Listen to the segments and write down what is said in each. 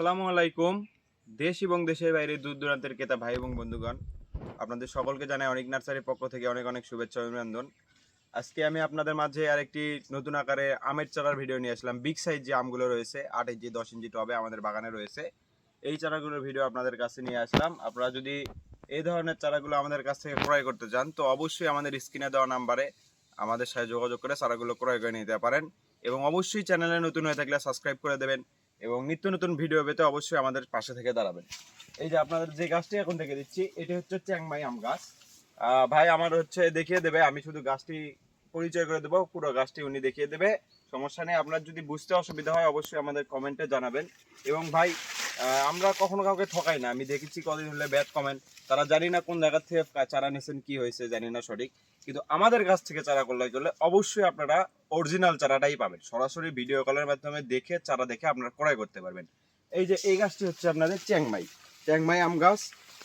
আসসালামু আলাইকুম। দেশ এবং দেশের বাইরে দূর দূরান্তের ক্রেতা ভাই এবং বন্ধুগণ, আপনাদের সকলকে জানাই অনেক নার্সারির পক্ষ থেকে অনেক অনেক শুভেচ্ছা অভিনন্দন। আজকে আমি আপনাদের মাঝে আরেকটি নতুন আকারে আমের চারার ভিডিও নিয়ে আসলাম। বিগ সাইজ যে আমগুলো রয়েছে, আট ইঞ্চি, দশ ইঞ্চি টবে আমাদের বাগানে রয়েছে। এই চারাগুলোর ভিডিও আপনাদের কাছে নিয়ে আসলাম। আপনারা যদি এই ধরনের চারাগুলো আমাদের কাছ থেকে ক্রয় করতে চান, তো অবশ্যই আমাদের স্ক্রিনে দেওয়া নাম্বারে আমাদের সাথে যোগাযোগ করে চারাগুলো ক্রয় করে নিতে পারেন। এবং অবশ্যই চ্যানেলে নতুন হয়ে থাকলে সাবস্ক্রাইব করে দেবেন। এবং নিত্য নতুন ভিডিও পেতে অবশ্যই আমাদের পাশে থেকে দাঁড়াবেন। এই যে আপনাদের যে গাছটি এখন দেখে দিচ্ছি, এটি হচ্ছে চ্যাংমাই আম গাছ। ভাই, আমার হচ্ছে দেখিয়ে দেবে, আমি শুধু গাছটি পরিচয় করে দেবো, পুরো গাছটি উনি দেখিয়ে দেবে। সমস্যা নেই, আপনার যদি বুঝতে অসুবিধা হয়, অবশ্যই আমাদের কমেন্টে জানাবেন। এবং ভাই আমরা কখনো কাউকে ঠকাই না, আমি দেখেছি কদিন হলে ব্যাড কমেন্ট তারা জানি না কোন জায়গার থেকে চারা নিয়েছেন কি হয়েছে জানি না সঠিক। কিন্তু আমাদের কাছ থেকে চারা করলে করলে অবশ্যই আপনারা অরিজিনাল চারাটাই পাবেন। সরাসরি ভিডিও কলের মাধ্যমে দেখে, চারা দেখে আপনারা ক্রয় করতে পারবেন। এই যে এই গাছটি হচ্ছে আপনাদের চ্যাংমাই। চ্যাংমাই আম গাছ,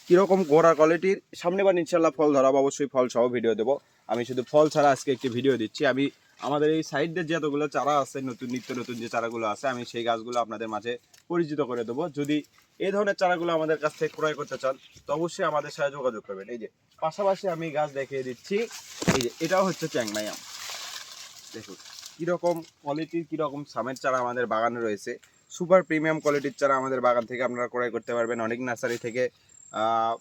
কীরকম গোড়া কোয়ালিটির সামনে বার ইনশাল্লাহ ফল ধরাবো, অবশ্যই ফল সহ ভিডিও দেবো। আমি শুধু ফল ছাড়া আজকে একটি ভিডিও দিচ্ছি। আমি আমাদের এই সাইডের যে এতগুলো চারা আছে, নতুন, নিত্য নতুন যে চারাগুলো আছে, আমি সেই গাছগুলো আপনাদের মাঝে পরিচিত করে দেবো। যদি এই ধরনের চারাগুলো আমাদের কাছ থেকে ক্রয় করতে চান, তো অবশ্যই আমাদের সাথে যোগাযোগ করবেন। এই যে, পাশাপাশি আমি গাছ দেখিয়ে দিচ্ছি। এই যে, এটাও হচ্ছে চ্যাংমাই আম। দেখুন, কীরকম কোয়ালিটির কীরকম সামের চারা আমাদের বাগানে রয়েছে। সুপার প্রিমিয়াম কোয়ালিটির চারা আমাদের বাগান থেকে আপনারা ক্রয় করতে পারবেন। অনেক নার্সারি থেকে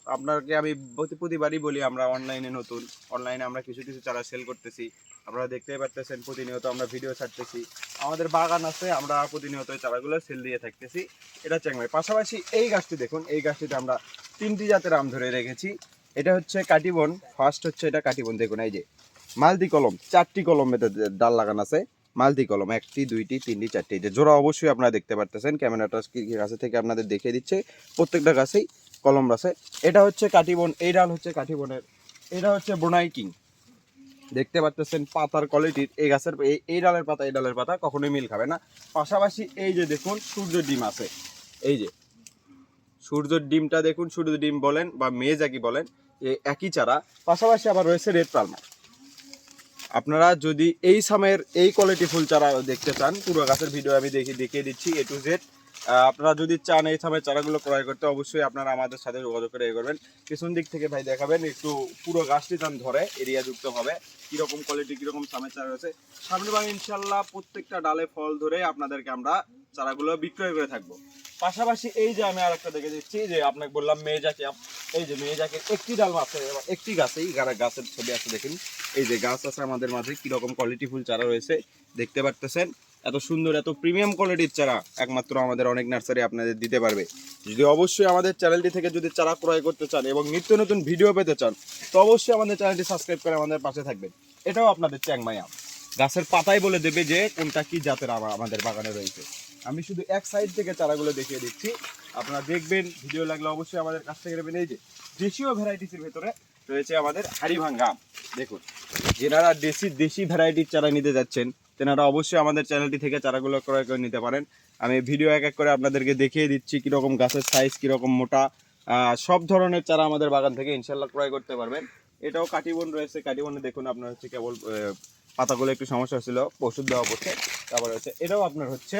আপনাকে আমি প্রতি- প্রতিবারই বলি, আমরা অনলাইনে নতুন। অনলাইনে আমরা কিছু কিছু চারা সেল করতেছি। আপনারা দেখতেই পারতেছেন, প্রতিনিয়ত আমরা ভিডিও ছাড়তেছি। আমাদের বাগান আছে, আমরা প্রতিনিয়ত চারাগুলো সেল দিয়ে থাকতেছি। এটা চ্যাংমাই পাশাপাশি এই গাছটি দেখুন, এই গাছটিতে আমরা তিনটি জাতের আম ধরে রেখেছি। এটা হচ্ছে কাটিবন ফার্স্ট হচ্ছে এটা কাটিবন। দেখুন, এই যে মালদি কলম, চারটি কলম এতে ডাল লাগানো আছে। মালদি কলম, একটি, দুইটি, তিনটি, চারটি। যে জোড়া অবশ্যই আপনারা দেখতে পারতেছেন। ক্যামেরাটা কাছে থেকে আপনাদের দেখিয়ে দিচ্ছে। প্রত্যেকটা গাছেই কলম আছে। এটা হচ্ছে কাটিবন এই ডাল হচ্ছে কাঠি কাটিবনের এটা হচ্ছে বোনাই কিং। দেখতে পাচ্ছেন পাতার কোয়ালিটির এই গাছের, এই ডালের পাতা, এই ডালের পাতা কখনোই মিল খাবে না। পাশাপাশি এই যে দেখুন সূর্য ডিম আছে। এই যে সূর্যের ডিমটা দেখুন সূর্য ডিম বলেন বা মেজাকি বলেন এই একই চারা। পাশাপাশি আবার রয়েছে রেড পালমার। আপনারা যদি এই সামের এই কোয়ালিটি ফুল চারা দেখতে চান, পুরো গাছের ভিডিও আমি দেখি, দেখিয়ে দিচ্ছি এ টু জেড আপনারা যদি চান এই সামের চারাগুলো ক্রয় করতে, অবশ্যই আপনারা আমাদের সাথে যোগাযোগ করে এ করবেন। পিছন দিক থেকে ভাই দেখাবেন, একটু পুরো গাছটি টান ধরে, এরিয়া যুক্ত হবে, কীরকম কোয়ালিটি কীরকম সামের চারা রয়েছে। সামনে বার ইনশাল্লাহ প্রত্যেকটা ডালে ফল ধরে আপনাদেরকে আমরা চারাগুলো বিক্রয় করে থাকব। পাশাপাশি এই যে আমি আরেকটা দেখে দিচ্ছি, যে আপনাকে বললাম মেয়েজাকে এই যে মেয়েজাকে একটি ডাল আছে একটি গাছেই গাছের ছবি আছে দেখুন। এই যে গাছ আছে আমাদের মাঝে, কীরকম কোয়ালিটি ফুল চারা রয়েছে, দেখতে পারতেছেন। এত সুন্দর, এত প্রিমিয়াম কোয়ালিটির চারা একমাত্র আমাদের অনেক নার্সারি আপনাদের দিতে পারবে। যদি অবশ্যই আমাদের চ্যানেলটি থেকে যদি চারা ক্রয় করতে চান এবং নিত্য নতুন ভিডিও পেতে চান, তো অবশ্যই আমাদের চ্যানেলটি সাবস্ক্রাইব করে আমাদের পাশে থাকবেন। এটাও আপনাদের চ্যাংমাই গাছের পাতাই বলে দেবে যে কোনটা কি জাতের আম আমাদের বাগানে রয়েছে। আমি শুধু এক সাইড থেকে চারাগুলো দেখিয়ে দিচ্ছি। আপনারা দেখবেন ভিডিও লাগলে অবশ্যই আমাদের কাছ থেকে নেবেন। এই যে, দেশীয় ভ্যারাইটিসের ভেতরে রয়েছে আমাদের হাড়িভাঙ্গা। দেখুন, যেনারা দেশি দেশি ভ্যারাইটির চারা নিতে যাচ্ছেন তেনারা অবশ্যই আমাদের চ্যানেলটি থেকে চারাগুলো ক্রয় করে নিতে পারেন। আমি ভিডিও এক এক করে আপনাদেরকে দেখিয়ে দিচ্ছি কীরকম গাছের সাইজ কীরকম মোটা সব ধরনের চারা আমাদের বাগান থেকে ইনশাল্লাহ ক্রয় করতে পারবেন। এটাও কাটিবন রয়েছে, কাটিবনে দেখুন আপনার হচ্ছে কেবল পাতাগুলো একটু সমস্যা হচ্ছিল ওষুধ দেওয়া পড়ছে, তারপরে হচ্ছে, এটাও আপনার হচ্ছে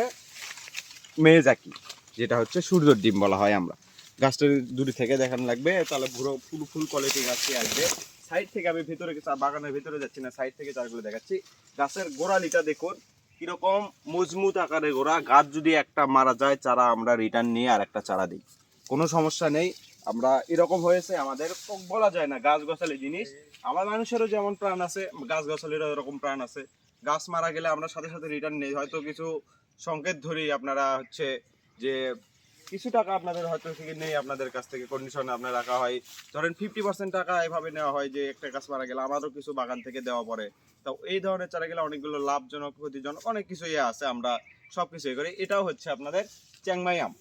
মেজাকি, যেটা হচ্ছে সূর্যর ডিম বলা হয় আমরা। গাছটা দূরে থেকে দেখানো লাগবে, তাহলে পুরো ফুল ফুল কোয়ালিটি গাছটি আসবে। সাইড থেকে আমি ভিতরে বাগানের ভিতরে যাচ্ছি না, সাইড থেকে চারগুলো দেখাচ্ছি। গাছের গোড়ালিটা দেখুন, কীরকম মজবুত আকারে গোড়া। গাছ যদি একটা মারা যায়, চারা আমরা রিটার্ন নিয়ে আর একটা চারা দিই। কোনো সমস্যা নেই, আমরা এরকম হয়েছে, আমাদের বলা যায় না গাছ গছালি জিনিস। আমার মানুষেরও যেমন প্রাণ আছে গাছ গছালিরও এরকম প্রাণ আছে। গাছ মারা গেলে আমরা সাথে সাথে রিটার্ন নেই। হয়তো কিছু সংকেত ধরি আপনারা হচ্ছে যে কিছু টাকা আপনাদের হয়তো থেকে নেই আপনাদের কাছ থেকে কন্ডিশন আপনার রাখা হয়। ধরেন ফিফটি পার্সেন্ট টাকা এভাবে নেওয়া হয় যে একটা গাছ মারা গেলে আমারও কিছু বাগান থেকে দেওয়া পড়ে। তো এই ধরনের চারা গেলে অনেকগুলো লাভজনক, ক্ষতিজনক, অনেক কিছু ইয়ে আছে আমরা সব কিছু করি। এটাও হচ্ছে আপনাদের চ্যাংমাই আম।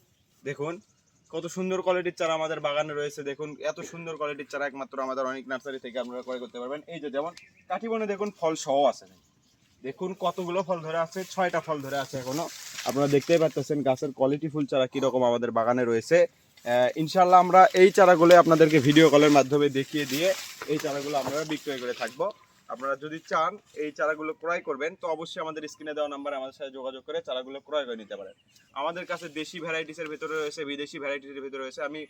দেখুন, কত সুন্দর কোয়ালিটির চারা আমাদের বাগানে রয়েছে। দেখুন, এত সুন্দর কোয়ালিটির চারা একমাত্র আমাদের অনেক নার্সারি থেকে আপনারা ক্রয় করতে পারবেন। এই যে যেমন কাঠিবনে দেখুন ফল সহ আছে। দেখুন কতগুলো ফল ধরে আছে, ছয়টা ফল ধরে আছে এখনও। আপনারা দেখতেই পাচ্ছেন গাছের কোয়ালিটি ফুল চারা কীরকম আমাদের বাগানে রয়েছে। ইনশাল্লাহ আমরা এই চারাগুলো আপনাদেরকে ভিডিও কলের মাধ্যমে দেখিয়ে দিয়ে এই চারাগুলো আমরা বিক্রয় করে থাকব। আপনারা যদি চান এই চারাগুলো ক্রয় করবেন, তো অবশ্যই আমাদের স্ক্রিনে দেওয়া নাম্বারে আমাদের সাথে যোগাযোগ করে চারাগুলো ক্রয় করে নিতে পারেন। আমাদের কাছে দেশি ভ্যারাইটিসের ভিতরে রয়েছে, বিদেশি ভ্যারাইটিসের ভিতরে রয়েছে। আমি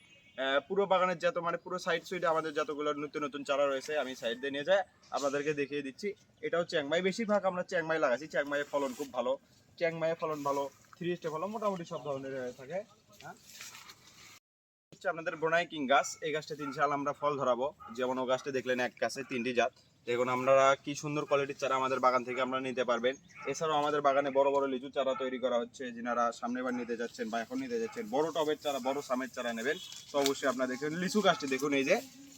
পুরো বাগানের যত মানে পুরো সাইড সুইডে আমাদের যতগুলো নতুন নতুন চারা রয়েছে, আমি সাইড দিয়ে নিয়ে যাই, আপনাদেরকে দেখিয়ে দিচ্ছি। এটাও চ্যাংমাই বেশিরভাগ আমরা চ্যাংমাই লাগাচ্ছি চ্যাংমাইয়ের ফলন খুব ভালো। চ্যাংমাইয়ের ফলন ভালো থ্রি স্টে ফলন মোটামুটি সব ধরনের হয়ে থাকে হ্যাঁ? হচ্ছে আপনাদের ব্রোনাই কিং গাছ, এই গাছটা তিন সাল আমরা ফল ধরাবো। যেমন ও গাছটা দেখলেন এক গাছে তিনটি জাত। দেখুন আপনারা কি সুন্দর কোয়ালিটির চারা আমাদের বাগান থেকে আমরা নিতে পারবেন। এছাড়াও আমাদের বাগানে বড় বড় লিচু চারা তৈরি করা হচ্ছে, যেনারা সামনেবার নিতে যাচ্ছেন বা এখন নিতে যাচ্ছেন। বড় টবের চারা, বড় সামের চারা নেবেন। তো অবশ্যই আপনারা দেখুন লিচু গাছটি দেখুন, এই যে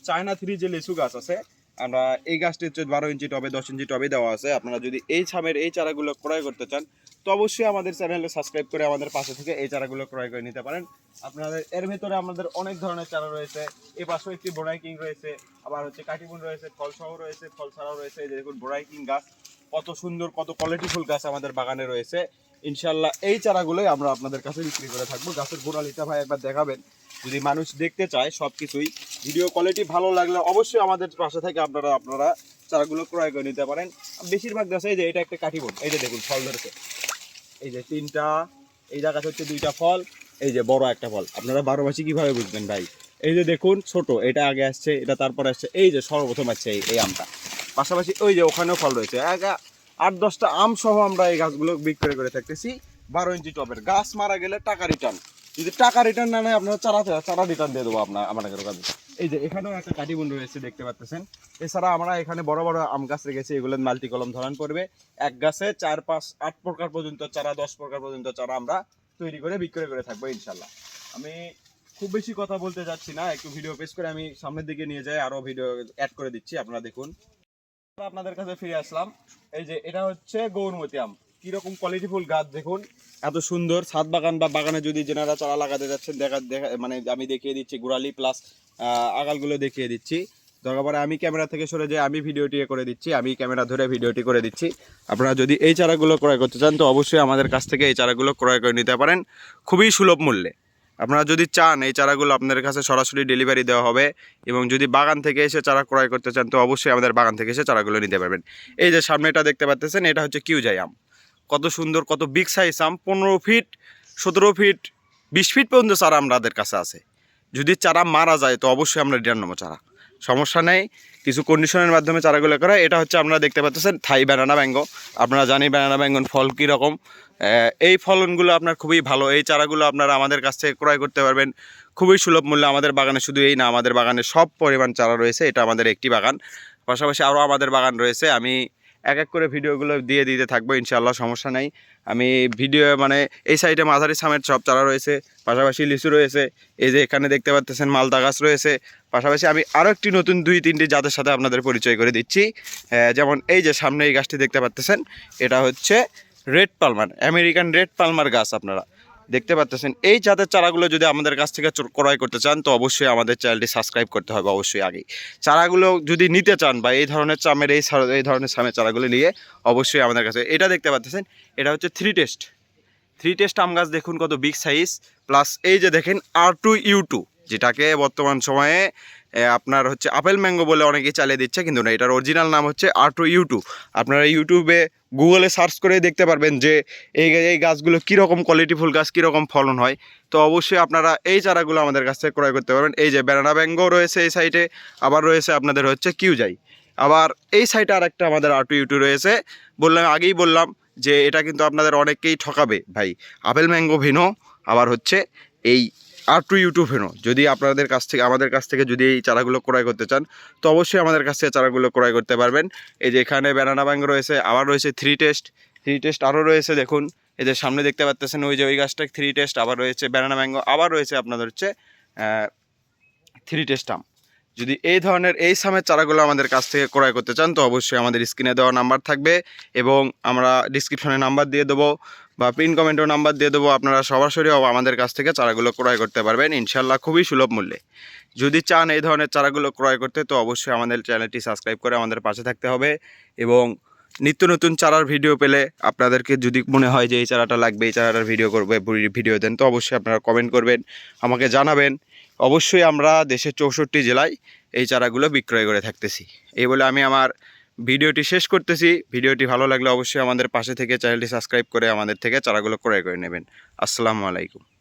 চায়না থ্রি যে লিচু গাছ আছে আমরা এই গাছটি হচ্ছে বারো ইঞ্চি টবে, দশ ইঞ্চি টবে দেওয়া আছে। আপনারা যদি এই ছামের এই চারাগুলো ক্রয় করতে চান, তো অবশ্যই আমাদের চ্যানেলে সাবস্ক্রাইব করে আমাদের পাশে থেকে এই চারাগুলো ক্রয় করে নিতে পারেন। আপনাদের, এর ভেতরে আমাদের অনেক ধরনের চারা রয়েছে। এই পাশেও একটি বোনাই কিং রয়েছে, আবার হচ্ছে কাটিবুন রয়েছে, ফলসহ রয়েছে ফল ছাড়াও রয়েছে। এই দেখুন বোনাই কিং গাছ, কত সুন্দর, কত কোয়ালিটিফুল গাছ আমাদের বাগানে রয়েছে। ইনশাল্লাহ এই চারাগুলোই আমরা আপনাদের কাছে বিক্রি করে থাকব। গাছের গোড়ালিটা ভাই একবার দেখাবেন। যদি মানুষ দেখতে চায় সব কিছুই ভিডিও কোয়ালিটি ভালো লাগলে অবশ্যই আমাদের পাশে থেকে আপনারা আপনারা চারাগুলো ক্রয় করে নিতে পারেন। বেশিরভাগ গাছে এই যে, এটা একটা কাঠি কাটিবন এই যে দেখুন, ফল ধরেছে। এই যে তিনটা, এই জায়গাতে হচ্ছে দুইটা ফল, এই যে বড় একটা ফল। আপনারা বারো মাসি কীভাবে বুঝবেন ভাই? এই যে দেখুন, ছোট, এটা আগে আসছে, এটা তারপরে আসছে, এই যে সর্বপ্রথম আসছে এই এই আমটা। পাশাপাশি ওই যে ওখানেও ফল রয়েছে। আট, দশটা আম সহ আমরা এই গাছগুলো বিক্রি করে থাকতেছি। বারো ইঞ্চি টবের। গাছ মারা গেলে টাকা রিটার্ন যদি টাকা রিটার্ন না নেয়, আপনার চারা চারা রিটার্ন দিয়ে দেবো আপনার আমাদের কাছে এই যে এখানেও একটা কাটিবন রয়েছে, দেখতে পাচ্ছেন। এছাড়া আমরা এখানে বড় বড় আম গাছ রেখেছি, এগুলো মাল্টি কলম ধরান পড়বে এক গাছে চার, পাঁচ, আট প্রকার পর্যন্ত চারা, দশ প্রকার পর্যন্ত চারা আমরা তৈরি করে, বিক্রয় করে থাকব ইনশাল্লাহ আমি খুব বেশি কথা বলতে যাচ্ছি না, একটু ভিডিও পেশ করে আমি সামনের দিকে নিয়ে যাই, আরও ভিডিও অ্যাড করে দিচ্ছি, আপনারা দেখুন। আপনাদের কাছে ফিরে আসলাম। এই যে, এটা হচ্ছে গৌরমতি আম। কীরকম কোয়ালিটিফুল গাছ দেখুন। এত সুন্দর, ছাদ বাগান বা বাগানে যদি যেনারা চারা লাগাতে যাচ্ছেন, দেখা দেখা মানে আমি দেখিয়ে দিচ্ছি, গোড়ালি প্লাস আগালগুলো দেখিয়ে দিচ্ছি। দরকার আমি ক্যামেরা থেকে সরে যাই আমি ভিডিওটি করে দিচ্ছি, আমি ক্যামেরা ধরে ভিডিওটি করে দিচ্ছি। আপনারা যদি এই চারাগুলো ক্রয় করতে চান, তো অবশ্যই আমাদের কাছ থেকে এই চারাগুলো ক্রয় করে নিতে পারেন। খুবই সুলভ মূল্যে। আপনারা যদি চান, এই চারাগুলো আপনাদের কাছে সরাসরি ডেলিভারি দেওয়া হবে এবং যদি বাগান থেকে এসে চারা ক্রয় করতে চান, তো অবশ্যই আমাদের বাগান থেকে এসে চারাগুলো নিতে পারবেন। এই যে সামনে এটা দেখতে পাচ্ছেন, এটা হচ্ছে কিউজাই আম। কত সুন্দর, কত বিগ সাইজ আম, পনেরো ফিট সতেরো ফিট বিশ ফিট পর্যন্ত চারা আমাদের কাছে আছে। যদি চারা মারা যায়, তো অবশ্যই আমরা রিটার্ন নেব চারা। সমস্যা নেই, কিছু কন্ডিশনের মাধ্যমে চারাগুলো করা। এটা হচ্ছে আপনারা দেখতে পাচ্ছেন, থাই ব্যানানা ব্যাঙ্গো আপনারা জানি ব্যানানা ব্যাঙ্গন ফল কীরকম এই ফলনগুলো আপনার খুবই ভালো। এই চারাগুলো আপনারা আমাদের কাছ থেকে ক্রয় করতে পারবেন। খুবই সুলভ মূল্যে আমাদের বাগানে শুধু এই না, আমাদের বাগানে সব পরিমাণ চারা রয়েছে। এটা আমাদের একটি বাগান। পাশাপাশি আরও আমাদের বাগান রয়েছে। আমি এক এক করে ভিডিওগুলো দিয়ে দিতে থাকব, ইনশাআল্লাহ সমস্যা নাই। আমি ভিডিও মানে এই সাইডে মাঝারি সামের সব চারা রয়েছে, পাশাপাশি লিচু রয়েছে, এই যে এখানে দেখতে পাচ্ছেন মালদা গাছ রয়েছে, পাশাপাশি আমি আরও একটি নতুন দুই তিনটি জাতের সাথে আপনাদের পরিচয় করে দিচ্ছি। যেমন এই যে সামনে এই গাছটি দেখতে পাচ্ছেন এটা হচ্ছে red palmer, American red palmer গাছ আপনারা। দেখতে পাচ্ছেন এই জাতের চারাগুলো যদি আমাদের কাছ থেকে ক্রয় করতে চান, তো অবশ্যই আমাদের চ্যানেলটি সাবস্ক্রাইব করতে হবে অবশ্যই আগে চারাগুলো যদি নিতে চান বা এই ধরনের চামের, এই এই ধরনের সামের চারাগুলো নিয়ে, অবশ্যই আমাদের কাছে এটা দেখতে পাচ্ছেন এটা হচ্ছে থ্রি টেস্ট থ্রি টেস্ট আম গাছ দেখুন কত বিগ সাইজ প্লাস এই যে দেখেন আর টু ইউ টু যেটাকে বর্তমান সময়ে আপনার হচ্ছে আপেল ম্যাঙ্গো বলে অনেকেই চালিয়ে দিচ্ছে, কিন্তু না, এটার অরিজিনাল নাম হচ্ছে আর টু ইউ টু আপনারা ইউটিউবে গুগলে সার্চ করে দেখতে পারবেন যে এই এই গাছগুলো কীরকম কোয়ালিটিফুল গাছ, কীরকম ফলন হয়। তো অবশ্যই আপনারা এই চারাগুলো আমাদের কাছ থেকে ক্রয় করতে পারবেন। এই যে ব্যানানা ব্যাঙ্গো রয়েছে এই সাইডে আবার রয়েছে আপনাদের হচ্ছে কিউজাই আবার এই সাইডে আর একটা আমাদের আর টু ইউটু রয়েছে। বললাম, আগেই বললাম যে এটা কিন্তু আপনাদের অনেককেই ঠকাবে ভাই। আপেল ম্যাঙ্গো ভেনো আবার হচ্ছে এই আর টু ইউটিউব ভেনো যদি আপনাদের কাছ থেকে, আমাদের কাছ থেকে যদি এই চারাগুলো ক্রয় করতে চান, তো অবশ্যই আমাদের কাছ থেকে চারাগুলো ক্রয় করতে পারবেন। এই যে এখানে ব্যানানা ব্যাঙ্গো রয়েছে, আবার রয়েছে থ্রি টেস্ট থ্রি টেস্ট আরও রয়েছে, দেখুন। এই যে সামনে দেখতে পাচ্ছেন ওই যে ওই গাছটা থ্রি টেস্ট আবার রয়েছে ব্যানানা ম্যাঙ্গো আবার রয়েছে আপনাদের হচ্ছে থ্রি টেস্ট আম। যদি এই ধরনের, এই সামের চারাগুলো আমাদের কাছ থেকে ক্রয় করতে চান, তো অবশ্যই আমাদের স্ক্রিনে দেওয়া নাম্বার থাকবে এবং আমরা ডিসক্রিপশনে নাম্বার দিয়ে দেবো। বা পিন কমেন্টও নাম্বার দিয়ে দেবো, আপনারা সরাসরি আমাদের কাছ থেকে চারাগুলো ক্রয় করতে পারবেন। ইনশাল্লাহ খুবই সুলভ মূল্যে। যদি চান এই ধরনের চারাগুলো ক্রয় করতে, তো অবশ্যই আমাদের চ্যানেলটি সাবস্ক্রাইব করে আমাদের পাশে থাকতে হবে এবং নিত্য নতুন চারার ভিডিও পেলে আপনাদেরকে যদি মনে হয় যে এই চারাটা লাগবে, এই চারাটার ভিডিও করবে ভিডিও দেন, তো অবশ্যই আপনারা কমেন্ট করবেন, আমাকে জানাবেন। অবশ্যই আমরা দেশের চৌষট্টি জেলায় এই চারাগুলো বিক্রয় করে থাকতেছি। এই বলে আমি আমার ভিডিওটি শেষ করতেছি। ভিডিওটি ভালো লাগলে অবশ্যই আমাদের পাশে থেকে চ্যানেলটি সাবস্ক্রাইব করে আমাদের থেকে চারাগুলো ক্রয় করে নেবেন। আসসালামু আলাইকুম।